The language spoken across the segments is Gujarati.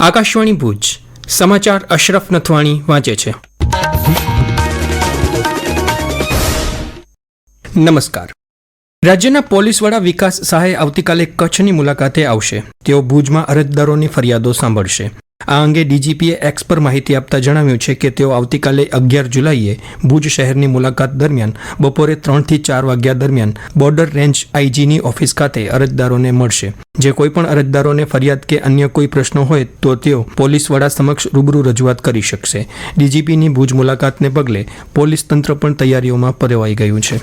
આકાશવાણી ભુજ. સમાચાર અશરફ નથવાણી વાંચે છે. નમસ્કાર. રાજ્યના પોલીસ વડા વિકાસ સહાય આવતીકાલે કચ્છની મુલાકાતે આવશે. તેઓ ભુજમાં અરજદારોની ફરિયાદો સાંભળશે. આ અંગે ડીજીપીએ એક્સ પર માહિતી આપતા જણાવ્યું છે કે તેઓ આવતીકાલે અગિયાર જુલાઈએ ભુજ શહેરની મુલાકાત દરમિયાન બપોરે ત્રણથી ચાર વાગ્યા દરમિયાન બોર્ડર રેન્જ આઈજીની ઓફિસ ખાતે અરજદારોને મળશે. જે કોઈપણ અરજદારોને ફરિયાદ કે અન્ય કોઈ પ્રશ્નો હોય તો તેઓ પોલીસ વડા સમક્ષ રૂબરૂ રજૂઆત કરી શકશે. ડીજીપીની ભુજ મુલાકાતને પગલે પોલીસ તંત્ર પણ તૈયારીઓમાં પરેવાઈ ગયું છે.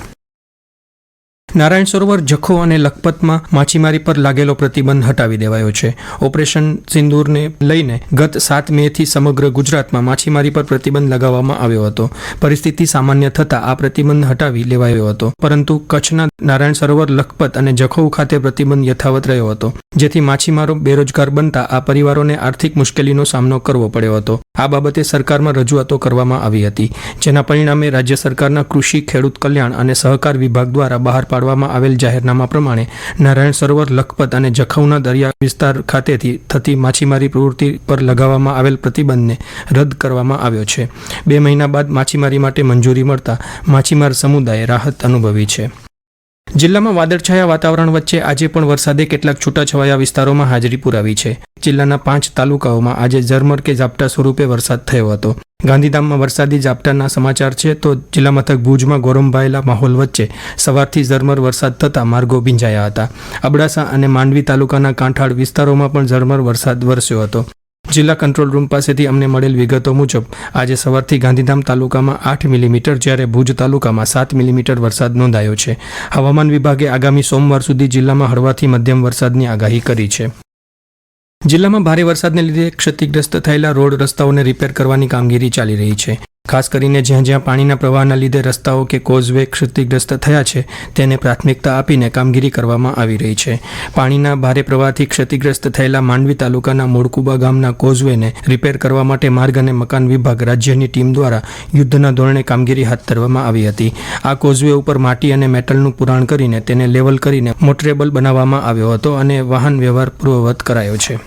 નારાયણ સરોવર જખો અને લખપતમાં માછીમારી પર લાગેલો પ્રતિબંધ હટાવી દેવાયો છે. ઓપરેશન સિંદૂરને લઈને ગત સાત મેથી સમગ્ર ગુજરાતમાં માછીમારી પર પ્રતિબંધ લગાવવામાં આવ્યો હતો. પરિસ્થિતિ સામાન્ય થતાં આ પ્રતિબંધ હટાવી લેવાયો હતો. પરંતુ કચ્છના નારાયણ સરોવર, લખપત અને જખૌ ખાતે પ્રતિબંધ યથાવત રહ્યો હતો. જેથી માછીમારો બેરોજગાર બનતા આ પરિવારોને આર્થિક મુશ્કેલીનો સામનો કરવો પડ્યો હતો. આ બાબતે સરકારમાં રજૂઆતો કરવામાં આવી હતી, જેના પરિણામે રાજ્ય સરકારના કૃષિ, ખેડૂત કલ્યાણ અને સહકાર વિભાગ દ્વારા બહાર પાડવામાં આવેલ જાહેરનામા પ્રમાણે નારાયણ સરોવર, લખપત અને જખૌના દરિયા વિસ્તાર ખાતેથી થતી માછીમારી પ્રવૃત્તિ પર લગાવવામાં આવેલ પ્રતિબંધને રદ કરવામાં આવ્યો છે. બે મહિના બાદ માછીમારી માટે મંજૂરી મળતા માછીમાર સમુદાયે રાહત અનુભવી છે. જિલ્લામાં વાદળછાયા વાતાવરણ વચ્ચે આજે પણ વરસાદે કેટલાક છૂટાછવાયા વિસ્તારોમાં હાજરી પુરાવી છે. જિલ્લાના પાંચ તાલુકાઓમાં આજે ઝરમર કે ઝાપટા સ્વરૂપે વરસાદ થયો હતો. ગાંધીધામમાં વરસાદી ઝાપટાના સમાચાર છે તો જિલ્લા મથક ભુજમાં ગોરંભાયેલા માહોલ વચ્ચે સવારથી ઝરમર વરસાદ થતાં માર્ગો ભીંજાયા હતા. અબડાસા અને માંડવી તાલુકાના કાંઠાળ વિસ્તારોમાં પણ ઝરમર વરસાદ વરસ્યો હતો. જિલ્લા કંટ્રોલ રૂમ પાસેથી અમને મળેલ વિગતો મુજબ, આજે સવારથી ગાંધીધામ તાલુકામાં આઠ મિલીમીટર, જ્યારે ભુજ તાલુકામાં સાત મિલીમીટર વરસાદ નોંધાયો છે. હવામાન વિભાગે આગામી સોમવાર સુધી જિલ્લામાં હળવાથી મધ્યમ વરસાદની આગાહી કરી છે. જિલ્લામાં ભારે વરસાદને લીધે ક્ષતિગ્રસ્ત થયેલા રોડ રસ્તાઓને રિપેર કરવાની કામગીરી ચાલી રહી છે. ખાસ કરીને જ્યાં જ્યાં પાણીના પ્રવાહના લીધે રસ્તાઓ કે કોઝવે ક્ષતિગ્રસ્ત થયા છે, તેને પ્રાથમિકતા આપીને કામગીરી કરવામાં આવી રહી છે. પાણીના ભારે પ્રવાહથી ક્ષતિગ્રસ્ત થયેલા માંડવી તાલુકાના મોડકુબા ગામના કોઝવેને રિપેર કરવા માટે માર્ગ અને મકાન વિભાગ રાજ્યની ટીમ દ્વારા યુદ્ધના ધોરણે કામગીરી હાથ ધરવામાં આવી હતી. આ કોઝવે ઉપર માટી અને મેટલનું પુરાણ કરીને તેને લેવલ કરીને મોટરેબલ બનાવવામાં આવ્યો હતો અને વાહન વ્યવહાર પૂર્વવત કરાયો છે.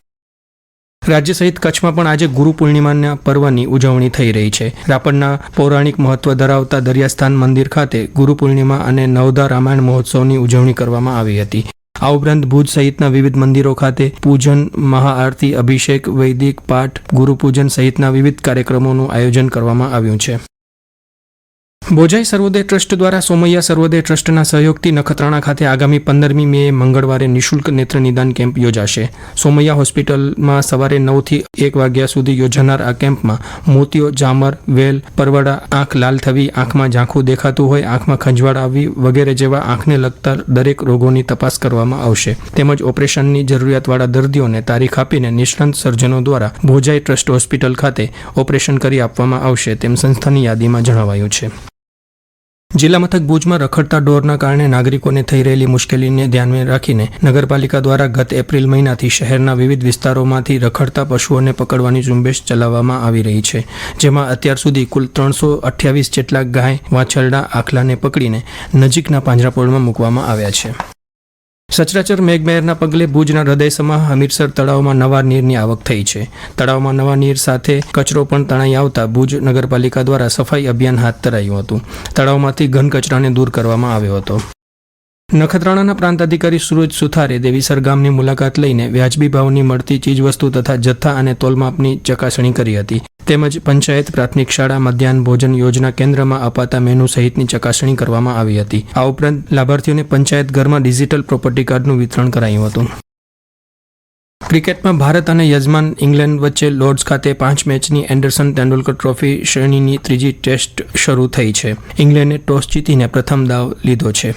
રાજ્ય સહિત કચ્છમાં પણ આજે ગુરુ પૂર્ણિમાના પર્વની ઉજવણી થઈ રહી છે. રાપરના પૌરાણિક મહત્વ ધરાવતા દરિયાસ્થાન મંદિર ખાતે ગુરુ પૂર્ણિમા અને નવધા રામાયણ મહોત્સવની ઉજવણી કરવામાં આવી હતી. આ ઉપરાંત ભુજ સહિતના વિવિધ મંદિરો ખાતે પૂજન, મહાઆરતી, અભિષેક, વૈદિક, પાઠ, ગુરુપૂજન સહિતના વિવિધ કાર્યક્રમોનું આયોજન કરવામાં આવ્યું છે. બોજાઈ સર્વોદય ટ્રસ્ટ દ્વારા સોમૈયા સર્વોદય ટ્રસ્ટના સહયોગથી નખત્રાણા ખાતે આગામી પંદરમી મે મંગળવારે નિઃશુલ્ક નેત્ર નિદાન કેમ્પ યોજાશે. સોમૈયા હોસ્પિટલમાં સવારે નવથી એક વાગ્યા સુધી યોજાનાર આ કેમ્પમાં મોતિયો જામર, વેલ, પરવડા, આંખ લાલ થવી, આંખમાં ઝાંખું દેખાતું હોય, આંખમાં ખંજવાળ આવવી વગેરે જેવા આંખને લગતા દરેક રોગોની તપાસ કરવામાં આવશે. તેમજ ઓપરેશનની જરૂરિયાતવાળા દર્દીઓને તારીખ આપીને નિષ્ણાંત સર્જનો દ્વારા ભોજાઈ ટ્રસ્ટ હોસ્પિટલ ખાતે ઓપરેશન કરી આપવામાં આવશે તેમ સંસ્થાની યાદીમાં જણાવાયું છે. જિલ્લા મથક ભુજમાં રખડતા ઢોરના કારણે નાગરિકોને થઈ રહેલી મુશ્કેલીને ધ્યાનમાં રાખીને નગરપાલિકા દ્વારા ગત એપ્રિલ મહિનાથી શહેરના વિવિધ વિસ્તારોમાંથી રખડતા પશુઓને પકડવાની ઝુંબેશ ચલાવવામાં આવી રહી છે, જેમાં અત્યાર સુધી કુલ ત્રણસો અઠ્યાવીસ જેટલા ગાય, વાછરડા, આખલાને પકડીને નજીકના પાંજરાપોળમાં મૂકવામાં આવ્યા છે. સચરાચર મેઘમહેરના પગલે ભુજના હૃદયસમાં હમીરસર તળાવમાં નવા નીરની આવક થઈ છે. તળાવમાં નવા નીર સાથે કચરો પણ તણાઈ આવતા ભુજ નગરપાલિકા દ્વારા સફાઈ અભિયાન હાથ ધરાયું હતું. તળાવમાંથી ઘન કચરાને દૂર કરવામાં આવ્યો હતો. નખત્રાણાના પ્રાંત અધિકારી સુરજ સુથારે દેવીસર ગામની મુલાકાત લઈને વ્યાજબી ભાવની મળતી ચીજવસ્તુ તથા જથ્થા અને તોલમાપની ચકાસણી કરી હતી. તેમજ પંચાયત પ્રાથમિક શાળા, મધ્યાહન ભોજન યોજના કેન્દ્રમાં અપાતા મેનુ સહિતની ચકાસણી કરવામાં આવી હતી. આ ઉપરાંત લાભાર્થીઓને પંચાયત ઘરમાં ડિજિટલ પ્રોપર્ટી કાર્ડનું વિતરણ કરાયું હતું. ક્રિકેટમાં ભારત અને યજમાન ઇંગ્લેન્ડ વચ્ચે લોર્ડ્સ ખાતે પાંચ મેચની એન્ડરસન તેંડુલકર ટ્રોફી શ્રેણીની ત્રીજી ટેસ્ટ શરૂ થઈ છે. ઇંગ્લેન્ડે ટોસ જીતીને પ્રથમ દાવ લીધો છે.